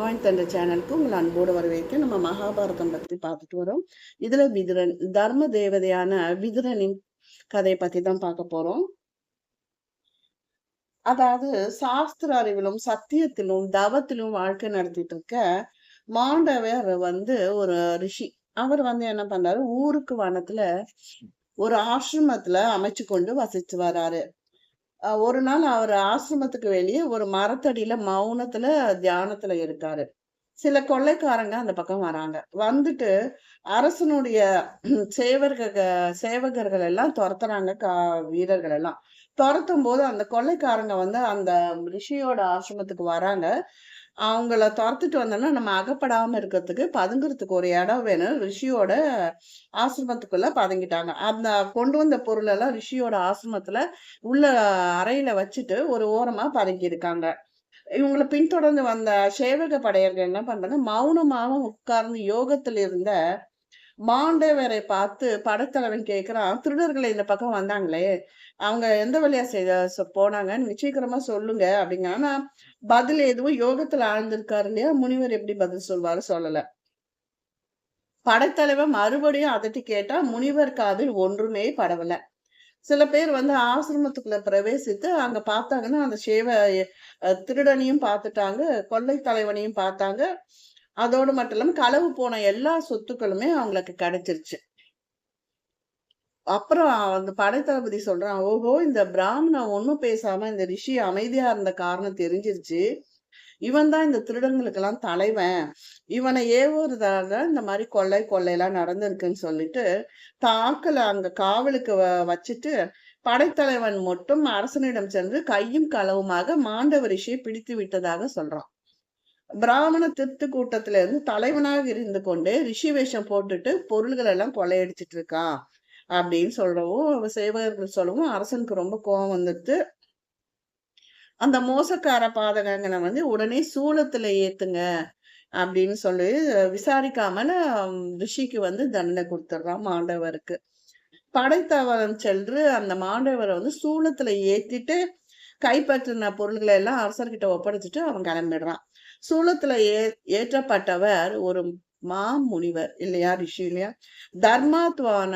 ஆயின் தந்த சேனலுக்கு உங்களை அன்போடு வரவேற்க நம்ம மகாபாரதம் பத்தி பார்த்துட்டு வரோம். இதுல விதுரன் தர்ம தேவதையான விதுரனின் கதையை பத்தி தான் பார்க்க போறோம். அதாவது சாஸ்திர அறிவிலும் சத்தியத்திலும் தவத்திலும் வாழ்க்கை நடத்திட்டு இருக்க மாண்டவர் வந்து ஒரு ரிஷி. அவர் வந்து என்ன பண்றாரு? ஊருக்கு வனத்துல ஒரு ஆசிரமத்துல அமைச்சு கொண்டு வசிச்சு வராரு. ஒரு நாள் அவர் ஆசிரமத்துக்கு வெளியே ஒரு மரத்தடியில மௌனத்துல தியானத்துல இருக்காரு. சில கொள்ளைக்காரங்க அந்த பக்கம் வராங்க. வந்துட்டு அரசனுடைய சேவர்க சேவகர்கள் எல்லாம் துரத்துறாங்க கா வீரர்கள் எல்லாம். துரத்தும் போது அந்த கொள்ளைக்காரங்க வந்து அந்த ரிஷியோட ஆசிரமத்துக்கு வராங்க. அவங்கள துரத்துட்டு வந்தோம்னா நம்ம அகப்படாமல் இருக்கிறதுக்கு பதுங்குறதுக்கு ஒரு இடம் வேணும். ரிஷியோட ஆசிரமத்துக்குள்ளே பதுங்கிட்டாங்க. அந்த கொண்டு வந்த பொருளெல்லாம் ரிஷியோட ஆசிரமத்தில் உள்ள அறையில் வச்சுட்டு ஒரு ஓரமாக பதுங்கியிருக்காங்க இவங்களை பின்தொடர்ந்து வந்த சேவக படையர்கள் என்ன பண்றாங்க? மௌனமாக உட்கார்ந்து யோகத்தில் இருந்த மாண்டவரை பார்த்து படைத்தலைவன் கேக்குறான் திருடர்களை இந்த பக்கம் வந்தாங்களே அவங்க எந்த வழியா செய்த போனாங்க? நீங்க சீக்கிரமா சொல்லுங்க அப்படிங்க ஆனா பதில் எதுவும் யோகத்துல ஆழ்ந்திருக்காரு இல்லையா? முனிவர் எப்படி பதில் சொல்வாரு சொல்லல. படைத்தலைவன் மறுபடியும் அதட்டி கேட்டா முனிவர் காதில் ஒன்றுமே படவலை. சில பேர் வந்து ஆசிரமத்துக்குள்ள பிரவேசித்து அங்க பார்த்தாங்கன்னா அந்த சேவ திருடனையும் பார்த்துட்டாங்க கொள்ளை தலைவனையும் பார்த்தாங்க. அதோடு மட்டும் இல்லாமல் களவு போன எல்லா சொத்துக்களுமே அவங்களுக்கு கிடைச்சிருச்சு. அப்புறம் அந்த படைத்தளபதி சொல்றான் ஓஹோ இந்த பிராமணன் ஒன்றும் பேசாம இந்த ரிஷி அமைதியா இருந்த காரணம் தெரிஞ்சிருச்சு. இவன் தான் இந்த திருடங்களுக்கெல்லாம் தலைவன். இவனை ஏவுறதாக இந்த மாதிரி கொள்ளை கொள்ளையெல்லாம் நடந்திருக்குன்னு சொல்லிட்டு தாக்கலை அங்க காவலுக்கு வ- வச்சுட்டு படைத்தலைவன் மட்டும் அரசனிடம் சென்று கையும் களவுமாக மாண்டவ ரிஷியை பிடித்து விட்டதாக சொல்றான். பிராமண திருத்து கூட்டத்துல இருந்து தலைவனாக இருந்து கொண்டு ரிஷி வேஷம் போட்டுட்டு பொருள்கள் எல்லாம் கொள்ளையடிச்சிட்டு இருக்கான் அப்படின்னு சொல்றவும் சேவகர்கள் சொல்லவும் அரசனுக்கு ரொம்ப கோபம் வந்துட்டு அந்த மோசக்கார பாதகங்களை வந்து உடனே சூளத்துல ஏத்துங்க அப்படின்னு சொல்லி விசாரிக்காமல ரிஷிக்கு வந்து தண்டனை கொடுத்துட்றான் மாண்டவருக்கு. படைத்தவரம் சென்று அந்த மாண்டவரை வந்து சூளத்துல ஏத்திட்டு கைப்பற்றின பொருள்களை எல்லாம் அரசர்கிட்ட ஒப்படைச்சிட்டு அவன் கிளம்பிடுறான். சூளத்துல ஏ ஏற்றப்பட்டவர் ஒரு மா முனிவர் இல்லையா ரிஷி இல்லையா? தர்மாத்வான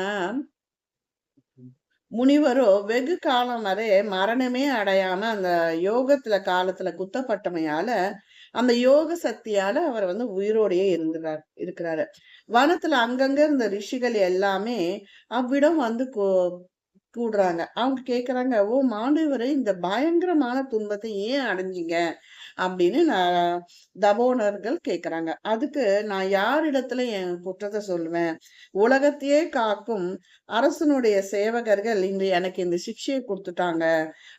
முனிவரோ வெகு காலம் வரை மரணமே அடையாம அந்த யோகத்துல காலத்துல குத்தப்பட்டமையால அந்த யோக சக்தியால அவர் வந்து உயிரோடையே இருந்துறார் இருக்கிறாரு. வனத்துல அங்கங்க இருந்த ரிஷிகள் எல்லாமே அவ்விடம் வந்து கூடுறாங்க. அவங்க கேட்குறாங்க ஓ மாண்டவரை இந்த பயங்கரமான துன்பத்தை ஏன் அடைஞ்சிங்க? அப்படின்னு நான் தபோனர்கள் கேட்குறாங்க அதுக்கு நான் யாரிடத்துல என் குற்றத்தை சொல்லுவேன்? உலகத்தையே காக்கும் அரசனுடைய சேவகர்கள் இன்று எனக்கு இந்த சிக்ஷையை கொடுத்துட்டாங்க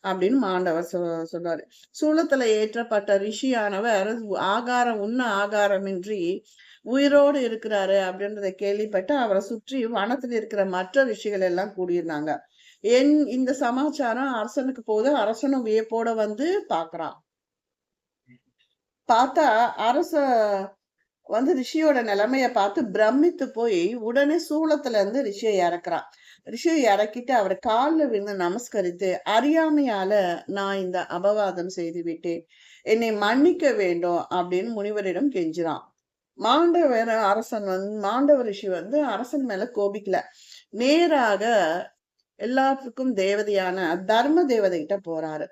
அப்படின்னு மாண்டவர் சொ சொல்றாரு. சூளத்துல ஏற்றப்பட்ட ரிஷியானவர் ஆகாரம் உண்ண ஆகாரமின்றி உயிரோடு இருக்கிறாரு அப்படின்றத கேள்விப்பட்டு அவரை சுற்றி வனத்தில் இருக்கிற மற்ற ரிஷிகள் எல்லாம் கூடியிருந்தாங்க. என் இந்த சமாச்சாரம் அரசனுக்கு போது அரசனும் வியப்போட வந்து பாக்குறான் பார்த்தா அரச வந்து ரிஷியோட நிலைமைய பார்த்து பிரமித்து போய் உடனே சூளத்துல இருந்து ரிஷியை இறக்குறான். ரிஷியை இறக்கிட்டு அவர் காலில் விழுந்து நமஸ்கரித்து அறியாமையால நான் இந்த அபவாதம் செய்து விட்டேன். என்னை மன்னிக்க வேண்டும் அப்படின்னு முனிவரிடம் கெஞ்சுறான். மாண்டவர் அரசன் வந்து மாண்டவ ரிஷி வந்து அரசன் மேல கோபிக்கல. நேராக எல்லாத்துக்கும் தேவதையான தர்ம தேவதை கிட்ட போறாரு.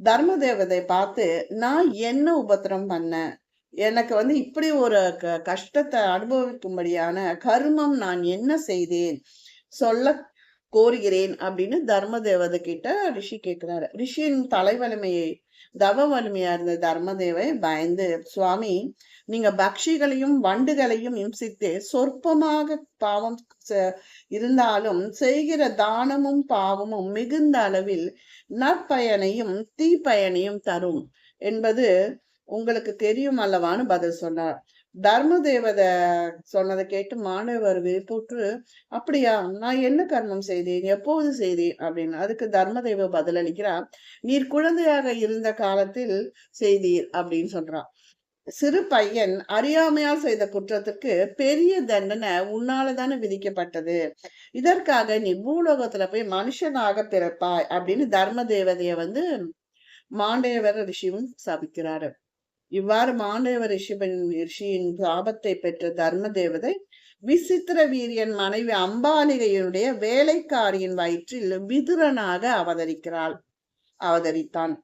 தர்ம தேவதை பார்த்து நான் என்ன உபத்திரம் பண்ணேன் எனக்கு வந்து இப்படி ஒரு க- கஷ்டத்தை அனுபவிக்கும்படியான கர்மம் நான் என்ன செய்தேன்? சொல்ல கோருகிறேன் அப்படின்னு தர்ம தேவதை கிட்ட ரிஷி கேட்கிறாரு ரிஷியின் தலைவலிமையை தவ வலிமையா இருந்த தர்மதேவை பயந்து சுவாமி நீங்க பக்ஷிகளையும் வண்டுகளையும் இம்சித்து சொற்பமாக பாவம் இருந்தாலும் செய்கிற தானமும் பாவமும் மிகுந்த அளவில் நற்பயனையும் தீப்பயனையும் தரும் என்பது உங்களுக்கு தெரியும் அல்லவான்னு பதில் சொன்னார். தர்ம தேவதை சொன்னதை கேட்டு மாணவர் விழிப்புற்று அப்படியா நான் என்ன கர்மம் செய்தேன்? எப்போது செய்தேன்? அப்படின்னு. அதுக்கு தர்மதேவ பதிலளிக்கிறார் நீர் குழந்தையாக இருந்த காலத்தில் செய்தீர் அப்படின்னு சொல்றான். சிறு பையன் அறியாமையால் செய்த குற்றத்துக்கு பெரிய தண்டனை உன்னாலதானே விதிக்கப்பட்டது. இதற்காக நீ பூலோகத்துல போய் மனுஷனாக பிறப்பாய் அப்படின்னு தர்ம தேவதைய வந்து மாண்டேவர் ரிஷியும் சபிக்கிறாரு. இவ்வாறு மாண்டவ ரிஷிபன் ரிஷியின் சாபத்தை பெற்ற தர்ம தேவதை விசித்திர வீரியன் மனைவி அம்பாலிகையுடைய வேலைக்காரியின் வயிற்றில் விதுரனாக அவதரிக்கிறாள். அவதரித்தான்.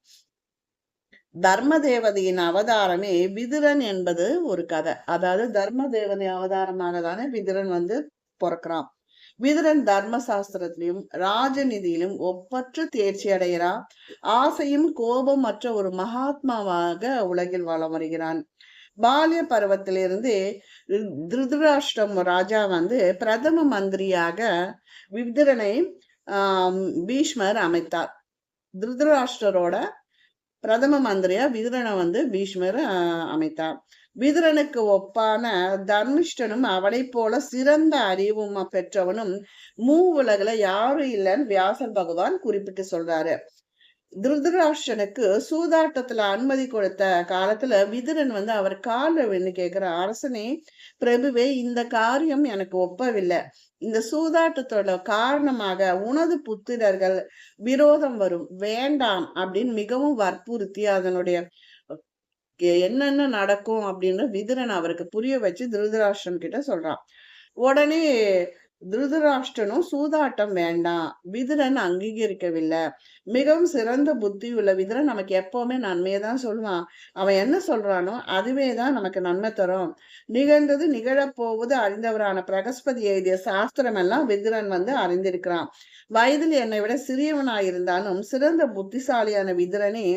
தர்ம தேவதையின் அவதாரமே விதுரன் என்பது ஒரு கதை. அதாவது தர்ம தேவதை அவதாரமாக தானே விதுரன் வந்து பிறக்கிறான். விதுரன் தர்ம சாஸ்திரத்திலும் ராஜநிதியிலும் ஒப்பற்ற தேர்ச்சி அடைகிறா ஆசையும் கோபம் மற்ற ஒரு மகாத்மாவாக உலகில் வளம் வருகிறான். பாலிய பருவத்திலிருந்து திருதராஷ்டிரம் ராஜா வந்து பிரதம மந்திரியாக விதுரனை ஆஹ் பீஷ்மர் அமைத்தார். திருதராஷ்டரோட பிரதம மந்திரியா விதுரனை வந்து பீஷ்மர் அமைத்தார். விதுரனுக்கு ஒப்பான தர்மிஷ்டனும் அவனை போல சிறந்த அறிவும் பெற்றவனும் மூ உலகில யாரும் இல்லைன்னு வியாசர் பகவான் குறிப்பிட்டு சொல்றாரு. திருதராஷ்டனுக்கு சூதாட்டத்துல அனுமதி கொடுத்த காலத்துல விதுரன் வந்து அவர் கால வேணு கேக்குற அரசனே பிரபுவே இந்த காரியம் எனக்கு ஒப்பவில்லை. இந்த சூதாட்டத்தோட காரணமாக உனது புத்திரர்கள் விரோதம் வரும். வேண்டாம் அப்படின்னு மிகவும் வற்புறுத்தி அதனுடைய என்னென்ன நடக்கும் அப்படின்னு விதுரன் அவருக்கு புரிய வச்சு திருதராஷ்டிரம் கிட்ட சொல்றான். உடனே திருதராஷ்டனும் சூதாட்டம் வேண்டாம். விதுரன் அங்கீகரிக்கவில்லை. மிகவும் சிறந்த புத்தி உள்ள விதுரன் நமக்கு எப்பவுமே நன்மையை தான் சொல்லுவான். அவன் என்ன சொல்றானோ அதுவே தான் நமக்கு நன்மை தரும். நிகழ்ந்தது நிகழப்போவது அறிந்தவரான பிரகஸ்பதி எழுதிய சாஸ்திரம் எல்லாம் விதுரன் வந்து அறிந்திருக்கிறான். வயதில் என்னை விட சிறியவனாயிருந்தாலும் சிறந்த புத்திசாலியான விதுரனே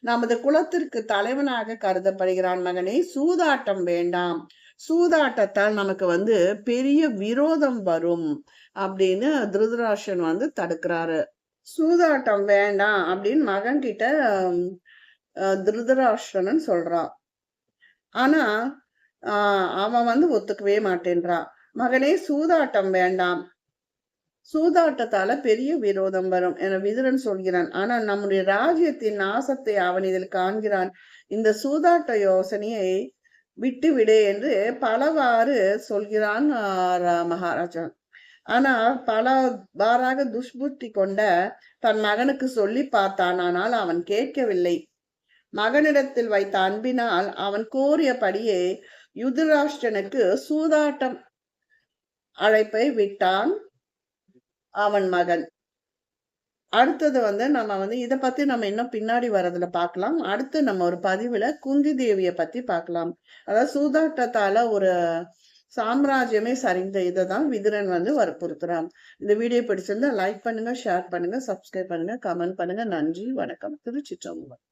நமது குலத்திற்கு தலைவனாக கருதப்படுகிறான் மகனே. சூதாட்டம் வேண்டாம். சூதாட்டத்தால் நமக்கு வந்து பெரிய விரோதம் வரும் அப்படின்னு திருதராஷன் வந்து தடுக்கிறாரு. சூதாட்டம் வேண்டாம் அப்படின்னு மகன் கிட்ட திருதராஷ்டிரன் சொல்றான். ஆனா அவன் வந்து ஒத்துக்கவே மாட்டேன்றான். மகனே சூதாட்டம் வேண்டாம். சூதாட்டத்தால பெரிய விரோதம் வரும் என விதுரன் சொல்கிறான். ஆனால் நம்முடைய ராஜ்யத்தின் நாசத்தை அவன் இதில் காண்கிறான். இந்த சூதாட்ட யோசனையை விட்டுவிடு என்று பலவாறு சொல்கிறான் மகாராஜா ஆனா பல வாராக துஷ்புத்தி கொண்ட தன் மகனுக்கு சொல்லி பார்த்தான் ஆனால் அவன் கேட்கவில்லை. மகனிடத்தில் வைத்த அன்பினால் அவன் கோரியபடியே யுதராஷ்டனுக்கு சூதாட்டம் அழைப்பை விட்டான் அவன் மகன். அடுத்தது வந்து நம்ம வந்து இதை பத்தி நம்ம இன்னும் பின்னாடி வர்றதுல பார்க்கலாம். அடுத்து நம்ம ஒரு பதிவுல குந்தி தேவிய பத்தி பார்க்கலாம். அதாவது சூதாட்டத்தால ஒரு சாம்ராஜ்யமே சரிந்த இதை தான் விதுரன் வந்து வற்புறுத்துறான். இந்த வீடியோ பிடிச்சிருந்தா லைக் பண்ணுங்க ஷேர் பண்ணுங்க சப்ஸ்கிரைப் பண்ணுங்க கமெண்ட் பண்ணுங்க. நன்றி வணக்கம். திருச்சிற்றம்பலம்.